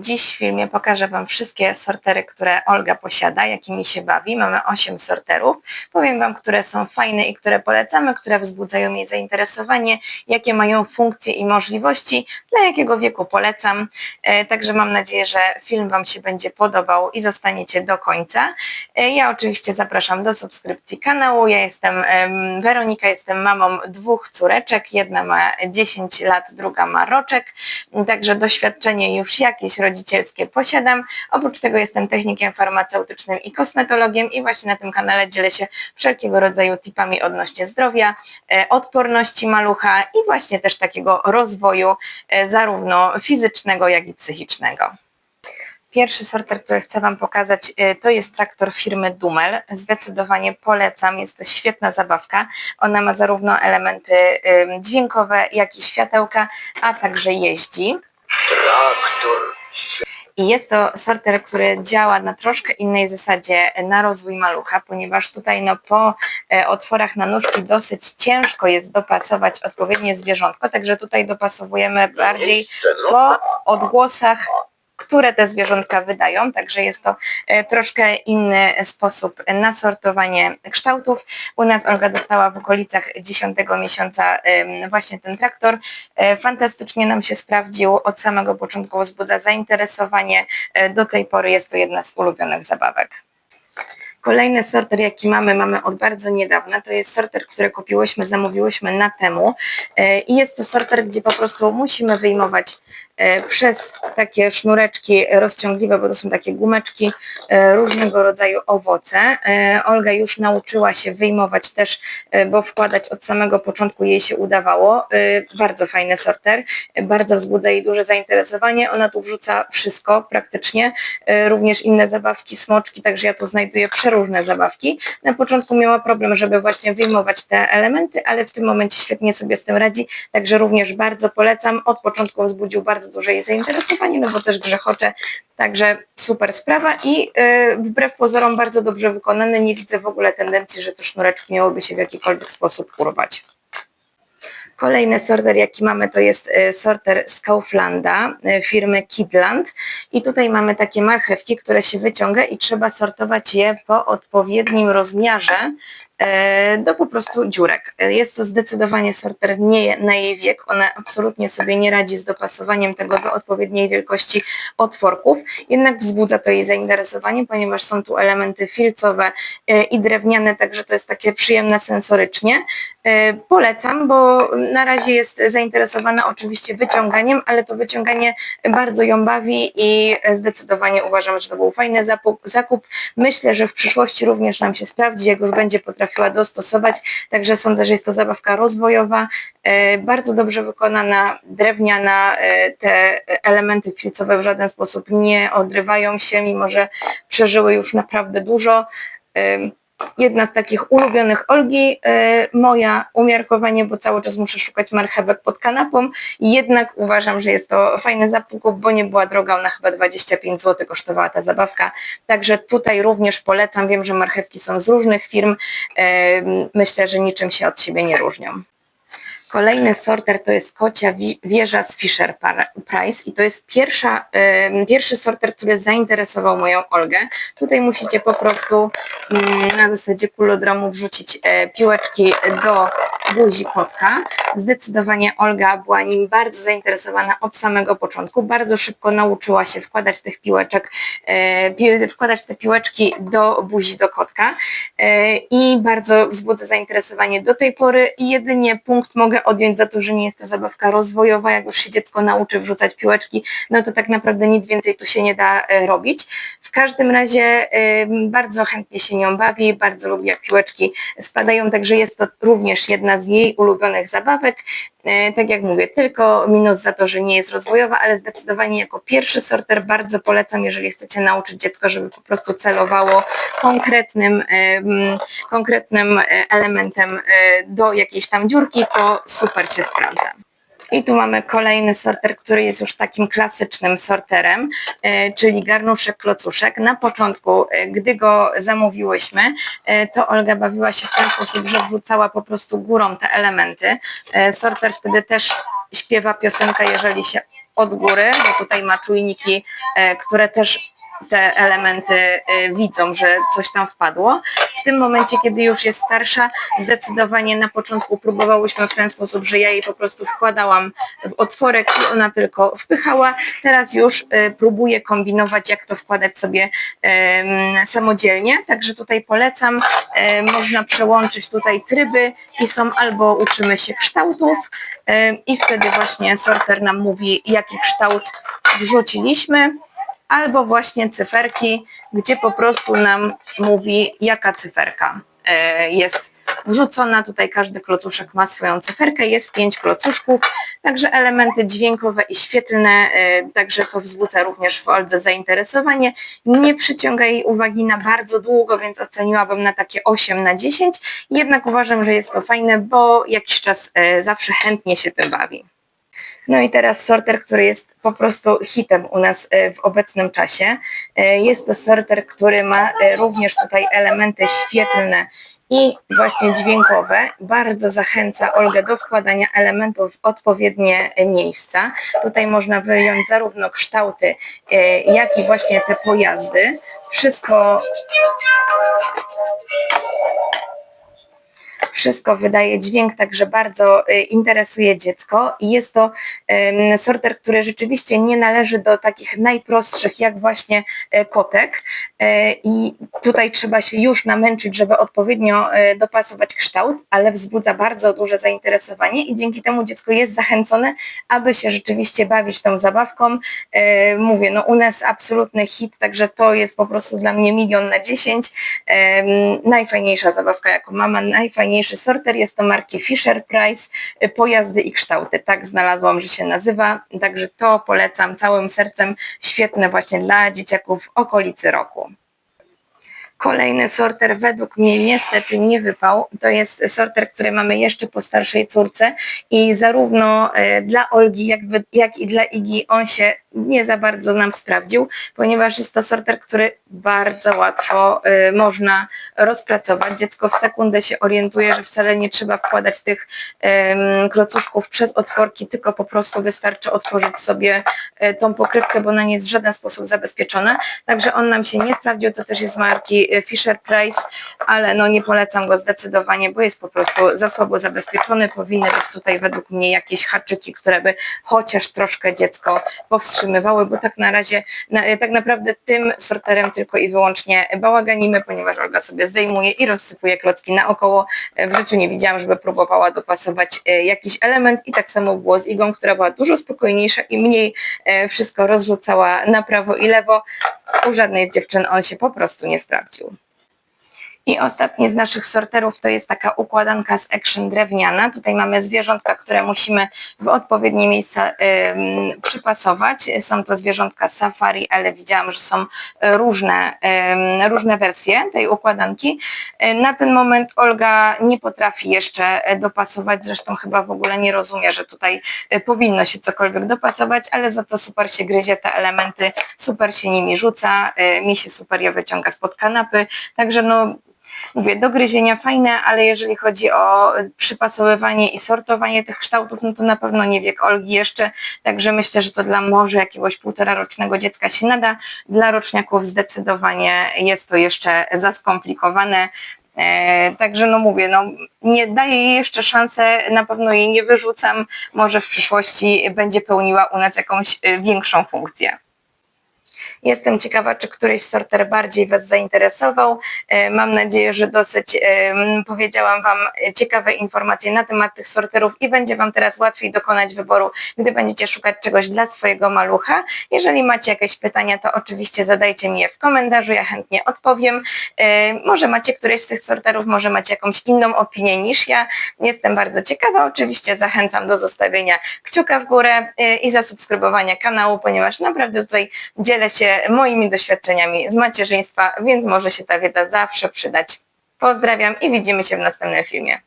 Dziś w filmie pokażę Wam wszystkie sortery, które Olga posiada, jakimi się bawi. Mamy 8 sorterów. Powiem Wam, które są fajne i które polecamy, które wzbudzają jej zainteresowanie, jakie mają funkcje i możliwości, dla jakiego wieku polecam. E, Także mam nadzieję, że film Wam się będzie podobał i zostaniecie do końca. E, Ja oczywiście zapraszam do subskrypcji kanału. Ja jestem em, Weronika, jestem mamą dwóch córeczek. Jedna ma 10 lat, druga ma roczek. Także doświadczenie już jakieś rodzicielskie posiadam. Oprócz tego jestem technikiem farmaceutycznym i kosmetologiem i właśnie na tym kanale dzielę się wszelkiego rodzaju tipami odnośnie zdrowia, e, odporności malucha i właśnie też takiego rozwoju e, zarówno fizycznego, jak i psychicznego. Pierwszy sorter, który chcę Wam pokazać, e, to jest traktor firmy Dumel. Zdecydowanie polecam, jest to świetna zabawka. Ona ma zarówno elementy em, dźwiękowe, jak i światełka, a także jeździ. Traktor. I jest to sorter, który działa na troszkę innej zasadzie na rozwój malucha, ponieważ tutaj no, po e, otworach na nóżki dosyć ciężko jest dopasować odpowiednie zwierzątko, także tutaj dopasowujemy bardziej po odgłosach, które te zwierzątka wydają, także jest to e, troszkę inny sposób na sortowanie kształtów. U nas Olga dostała w okolicach 10 miesiąca właśnie ten traktor. E, Fantastycznie nam się sprawdził, od samego początku wzbudza zainteresowanie, E, do tej pory jest to jedna z ulubionych zabawek. Kolejny sorter, jaki mamy, mamy od bardzo niedawna. To jest sorter, który kupiłyśmy, zamówiłyśmy na temu. I jest to sorter, gdzie po prostu musimy wyjmować przez takie sznureczki rozciągliwe, bo to są takie gumeczki, e, różnego rodzaju owoce. E, Olga już nauczyła się wyjmować też, e, bo wkładać od samego początku jej się udawało. E, Bardzo fajny sorter, e, bardzo wzbudza jej duże zainteresowanie. Ona tu wrzuca wszystko praktycznie, e, również inne zabawki, smoczki, także ja tu znajduję przeróżne zabawki. Na początku miała problem, żeby właśnie wyjmować te elementy, ale w tym momencie świetnie sobie z tym radzi, także również bardzo polecam. Od początku wzbudził bardzo duże jej zainteresowanie, no bo też grzechocze, także super sprawa i yy, wbrew pozorom bardzo dobrze wykonane. Nie widzę w ogóle tendencji, że te sznureczki miałyby się w jakikolwiek sposób urwać. Kolejny sorter, jaki mamy, to jest e, sorter z Kauflanda e, firmy Kidland. I tutaj mamy takie marchewki, które się wyciąga i trzeba sortować je po odpowiednim rozmiarze do po prostu dziurek. E, Jest to zdecydowanie sorter nie na jej wiek. Ona absolutnie sobie nie radzi z dopasowaniem tego do odpowiedniej wielkości otworków. Jednak wzbudza to jej zainteresowanie, ponieważ są tu elementy filcowe e, i drewniane, także to jest takie przyjemne sensorycznie. E, Polecam, bo na razie jest zainteresowana oczywiście wyciąganiem, ale to wyciąganie bardzo ją bawi i zdecydowanie uważam, że to był fajny zakup. Myślę, że w przyszłości również nam się sprawdzi, jak już będzie potrafiła dostosować, także sądzę, że jest to zabawka rozwojowa, e, bardzo dobrze wykonana, drewniana, e, te elementy filcowe w żaden sposób nie odrywają się, mimo że przeżyły już naprawdę dużo. Jedna z takich ulubionych Olgi, e, moja umiarkowanie, bo cały czas muszę szukać marchewek pod kanapą, jednak uważam, że jest to fajny zakup, bo nie była droga, ona chyba 25 zł kosztowała ta zabawka, także tutaj również polecam, wiem, że marchewki są z różnych firm, e, myślę, że niczym się od siebie nie różnią. Kolejny sorter to jest kocia wi- wieża z Fisher Price i to jest pierwsza, pierwszy sorter, który zainteresował moją Olgę. Tutaj musicie po prostu mm, na zasadzie kulodromu wrzucić e, piłeczki do buzi kotka. Zdecydowanie Olga była nim bardzo zainteresowana od samego początku. Bardzo szybko nauczyła się wkładać tych piłeczek, e, wkładać te piłeczki do buzi do kotka e, i bardzo wzbudza zainteresowanie do tej pory jedynie punkt mogę odjąć za to, że nie jest to zabawka rozwojowa, jak już się dziecko nauczy wrzucać piłeczki, no to tak naprawdę nic więcej tu się nie da e, robić. W każdym razie bardzo chętnie się nią bawi, bardzo lubi jak piłeczki spadają, także jest to również jedna z jej ulubionych zabawek. E, Tak jak mówię, tylko minus za to, że nie jest rozwojowa, ale zdecydowanie jako pierwszy sorter bardzo polecam, jeżeli chcecie nauczyć dziecko, żeby po prostu celowało konkretnym, em, konkretnym e, elementem e, do jakiejś tam dziurki, to super się sprawdza. I tu mamy kolejny sorter, który jest już takim klasycznym sorterem, e, czyli garnuszek klocuszek. Na początku, e, gdy go zamówiłyśmy, e, to Olga bawiła się w ten sposób, że wrzucała po prostu górą te elementy. Sorter wtedy też śpiewa piosenkę, jeżeli się od góry, bo tutaj ma czujniki, które też te elementy e, widzą, że coś tam wpadło. W tym momencie, kiedy już jest starsza, zdecydowanie na początku próbowałyśmy w ten sposób, że ja jej po prostu wkładałam w otworek i ona tylko wpychała. Teraz już e, próbuję kombinować, jak to wkładać sobie samodzielnie. Także tutaj polecam. E, Można przełączyć tutaj tryby i są albo uczymy się kształtów i wtedy właśnie sorter nam mówi, jaki kształt wrzuciliśmy albo właśnie cyferki, gdzie po prostu nam mówi, jaka cyferka e, jest wrzucona. Tutaj każdy klocuszek ma swoją cyferkę, jest pięć klocuszków, także elementy dźwiękowe i świetlne, e, także to wzbudza również w Oldze zainteresowanie. Nie przyciąga jej uwagi na bardzo długo, więc oceniłabym na takie 8 na 10, jednak uważam, że jest to fajne, bo jakiś czas e, zawsze chętnie się tym bawi. No i teraz sorter, który jest po prostu hitem u nas e, w obecnym czasie. E, Jest to sorter, który ma e, również tutaj elementy świetlne i właśnie dźwiękowe. Bardzo zachęca Olgę do wkładania elementów w odpowiednie miejsca. Tutaj można wyjąć zarówno kształty, jak i właśnie te pojazdy. Wszystko wszystko wydaje dźwięk, także bardzo y, interesuje dziecko i jest to sorter, który rzeczywiście nie należy do takich najprostszych, jak właśnie e, kotek E, i tutaj trzeba się już namęczyć, żeby odpowiednio e, dopasować kształt, ale wzbudza bardzo duże zainteresowanie i dzięki temu dziecko jest zachęcone, aby się rzeczywiście bawić tą zabawką. Mówię, no u nas absolutny hit, także to jest po prostu dla mnie milion na dziesięć. Najfajniejsza zabawka, jaką mama, najfajniejszy sorter jest to marki Fisher Price, y, pojazdy i kształty. Tak znalazłam, że się nazywa, także to polecam całym sercem. Świetne właśnie dla dzieciaków okolicy roku. Kolejny sorter według mnie niestety nie wypał. To jest sorter, który mamy jeszcze po starszej córce i zarówno e, dla Olgi, jak i dla Igi on się nie za bardzo nam sprawdził, ponieważ jest to sorter, który bardzo łatwo e, można rozpracować. Dziecko w sekundę się orientuje, że wcale nie trzeba wkładać tych klocuszków przez otworki, tylko po prostu wystarczy otworzyć sobie e, tą pokrywkę, bo ona nie jest w żaden sposób zabezpieczona. Także on nam się nie sprawdził, to też jest marki e, Fisher Price, ale no nie polecam go zdecydowanie, bo jest po prostu za słabo zabezpieczony. Powinny być tutaj według mnie jakieś haczyki, które by chociaż troszkę dziecko powstrzymywały, bo tak na razie, na, tak naprawdę tym sorterem tylko i wyłącznie bałaganimy, ponieważ Olga sobie zdejmuje i rozsypuje klocki naokoło. W życiu nie widziałam, żeby próbowała dopasować e, jakiś element i tak samo było z Igą, która była dużo spokojniejsza i mniej e, wszystko rozrzucała na prawo i lewo. U żadnej z dziewczyn on się po prostu nie sprawdził. I ostatni z naszych sorterów to jest taka układanka z Action drewniana. Tutaj mamy zwierzątka, które musimy w odpowiednie miejsca ym, przypasować. Są to zwierzątka safari, ale widziałam, że są różne, ym, różne wersje tej układanki. Na ten moment Olga nie potrafi jeszcze dopasować, zresztą chyba w ogóle nie rozumie, że tutaj e, powinno się cokolwiek dopasować, ale za to super się gryzie te elementy, super się nimi rzuca, e, mi się super je wyciąga spod kanapy, także no mówię, do gryzienia fajne, ale jeżeli chodzi o przypasowywanie i sortowanie tych kształtów, no to na pewno nie wiek Olgi jeszcze, także myślę, że to dla może jakiegoś półtora rocznego dziecka się nada. Dla roczniaków zdecydowanie jest to jeszcze za skomplikowane. E, także no mówię, no nie daję jej jeszcze szansę, na pewno jej nie wyrzucam, może w przyszłości będzie pełniła u nas jakąś e, większą funkcję. Jestem ciekawa, czy któryś sorter bardziej Was zainteresował. E, Mam nadzieję, że dosyć em, powiedziałam Wam e, ciekawe informacje na temat tych sorterów i będzie Wam teraz łatwiej dokonać wyboru, gdy będziecie szukać czegoś dla swojego malucha. Jeżeli macie jakieś pytania, to oczywiście zadajcie mi je w komentarzu, ja chętnie odpowiem. E, Może macie któryś z tych sorterów, może macie jakąś inną opinię niż ja. Jestem bardzo ciekawa. Oczywiście zachęcam do zostawienia kciuka w górę e, i zasubskrybowania kanału, ponieważ naprawdę tutaj dzielę się moimi doświadczeniami z macierzyństwa, więc może się ta wiedza zawsze przydać. Pozdrawiam i widzimy się w następnym filmie.